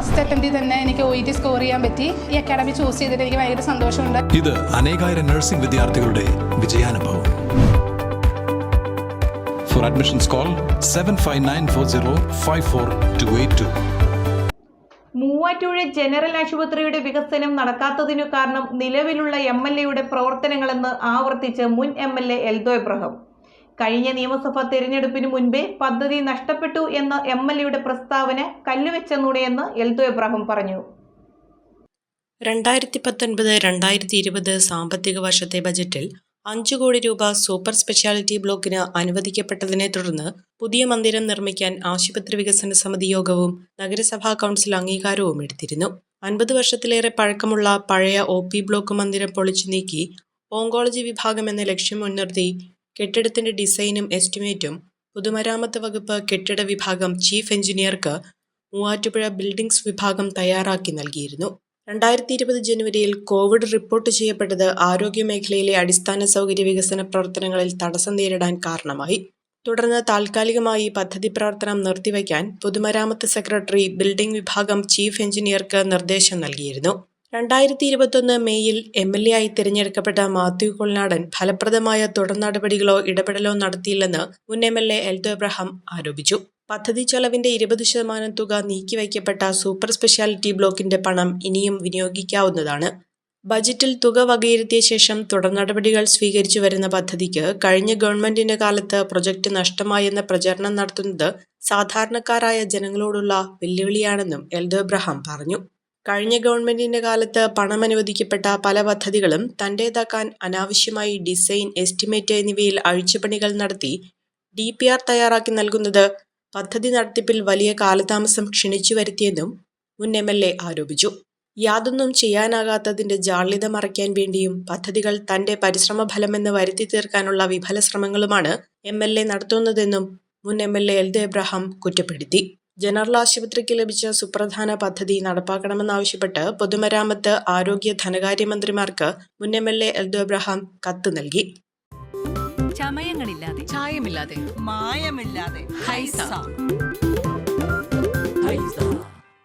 First അറ്റംപ്റ്റിൽ തന്നെ എനിക്ക് O E T score ചെയ്യാൻ പറ്റി. ഈ അക്കാഡമി ചൂസ് ചെയ്തിട്ട് എനിക്ക് ഭയങ്കര സന്തോഷമുണ്ട്. ഇത് അനേകായിരം നഴ്സിംഗ് വിദ്യാർത്ഥികളുടെ വിജയാനുഭവം. For admissions call seven five nine four zero five four two eight two Muvattupuzha general ആശുപത്രിയുടെ വികസനം നടക്കാത്തതിനു കാരണം നിലവിലുള്ള എം എൽ എയുടെ പ്രവർത്തനങ്ങളെന്ന് ആവർത്തിച്ച് മുൻ M L A Eldho Abraham. കഴിഞ്ഞ നിയമസഭാ തെരഞ്ഞെടുപ്പിന് മുൻപേ പദ്ധതി നഷ്ടപ്പെട്ടു എന്ന എം എൽ എയുടെ പ്രസ്താവന കല്ലുവെച്ചെന്നൂടെയെന്ന് എൽദോ എബ്രഹാം പറഞ്ഞു. രണ്ടായിരത്തി പത്തൊൻപത് രണ്ടായിരത്തി ഇരുപത് സാമ്പത്തിക വർഷത്തെ ബജറ്റിൽ അഞ്ചു കോടി രൂപ സൂപ്പർ സ്പെഷ്യാലിറ്റി ബ്ലോക്കിന് അനുവദിക്കപ്പെട്ടതിനെ തുടർന്ന് പുതിയ മന്ദിരം നിർമ്മിക്കാൻ ആശുപത്രി വികസന സമിതി യോഗവും നഗരസഭാ കൗൺസിൽ അംഗീകാരവും എടുത്തിരുന്നു. അൻപത് വർഷത്തിലേറെ പഴക്കമുള്ള പഴയ ഒ പി ബ്ലോക്ക് മന്ദിരം പൊളിച്ചു നീക്കി ഓങ്കോളജി വിഭാഗം എന്ന ലക്ഷ്യം മുൻനിർത്തി കെട്ടിടത്തിന്റെ ഡിസൈനും എസ്റ്റിമേറ്റും പൊതുമരാമത്ത് വകുപ്പ് കെട്ടിട വിഭാഗം ചീഫ് എഞ്ചിനീയർക്ക് മൂവാറ്റുപുഴ ബിൽഡിംഗ്സ് വിഭാഗം തയ്യാറാക്കി നൽകിയിരുന്നു. രണ്ടായിരത്തി ഇരുപത് ജനുവരിയിൽ കോവിഡ് റിപ്പോർട്ട് ചെയ്യപ്പെട്ടത് ആരോഗ്യമേഖലയിലെ അടിസ്ഥാന സൗകര്യ വികസന പ്രവർത്തനങ്ങളിൽ തടസ്സം നേരിടാൻ കാരണമായി. തുടർന്ന് താൽക്കാലികമായി പദ്ധതി പ്രവർത്തനം നിർത്തിവയ്ക്കാൻ പൊതുമരാമത്ത് സെക്രട്ടറി ബിൽഡിംഗ് വിഭാഗം ചീഫ് എഞ്ചിനീയർക്ക് നിർദ്ദേശം നൽകിയിരുന്നു. രണ്ടായിരത്തി ഇരുപത്തൊന്ന് മെയ്യിൽ എം എൽ എ ആയി തിരഞ്ഞെടുക്കപ്പെട്ട മാത്യു കൊൾനാടൻ ഫലപ്രദമായ തുടർ നടപടികളോ ഇടപെടലോ നടത്തിയില്ലെന്ന് മുൻ M L A Eldho Abraham ആരോപിച്ചു. പദ്ധതി ചെലവിന്റെ ഇരുപത് ശതമാനം തുക നീക്കിവയ്ക്കപ്പെട്ട സൂപ്പർ സ്പെഷ്യാലിറ്റി ബ്ലോക്കിന്റെ പണം ഇനിയും വിനിയോഗിക്കാവുന്നതാണ്. ബജറ്റിൽ തുക വകയിരുത്തിയ ശേഷം തുടർ നടപടികൾ സ്വീകരിച്ചു വരുന്ന പദ്ധതിക്ക് കഴിഞ്ഞ ഗവൺമെന്റിന്റെ കാലത്ത് പ്രൊജക്ട് നഷ്ടമായെന്ന പ്രചരണം നടത്തുന്നത് സാധാരണക്കാരായ ജനങ്ങളോടുള്ള വെല്ലുവിളിയാണെന്നും എൽദോ എബ്രഹാം പറഞ്ഞു. കഴിഞ്ഞ ഗവൺമെന്റിന്റെ കാലത്ത് പണം അനുവദിക്കപ്പെട്ട പല പദ്ധതികളും തന്റേതാക്കാൻ അനാവശ്യമായി ഡിസൈൻ എസ്റ്റിമേറ്റ് എന്നിവയിൽ അഴിച്ചുപണികൾ നടത്തി ഡി പി ആർ തയ്യാറാക്കി നൽകുന്നത് പദ്ധതി നടത്തിപ്പിൽ വലിയ കാലതാമസം ക്ഷണിച്ചു വരുത്തിയെന്നും മുൻ എം എൽ എ ആരോപിച്ചു. യാതൊന്നും ചെയ്യാനാകാത്തതിന്റെ ജാള്യത മറയ്ക്കാൻ വേണ്ടിയും പദ്ധതികൾ തന്റെ പരിശ്രമ ഫലമെന്ന് വരുത്തി തീർക്കാനുള്ള വിഫല ശ്രമങ്ങളുമാണ് എം എൽ എ നടത്തുന്നതെന്നും മുൻ M L A Eldho Abraham കുറ്റപ്പെടുത്തി. ജനറൽ ആശുപത്രിക്ക് ലഭിച്ച സുപ്രധാന പദ്ധതി നടപ്പാക്കണമെന്നാവശ്യപ്പെട്ട് പൊതുമരാമത്ത് ആരോഗ്യ ധനകാര്യമന്ത്രിമാർക്ക് മുൻ M L A Eldho Abraham കത്ത് നൽകി. ചമയങ്ങളില്ലാതെ. ചായമില്ലാതെ. മായമില്ലാതെ. ഹൈസ. ഹൈസ.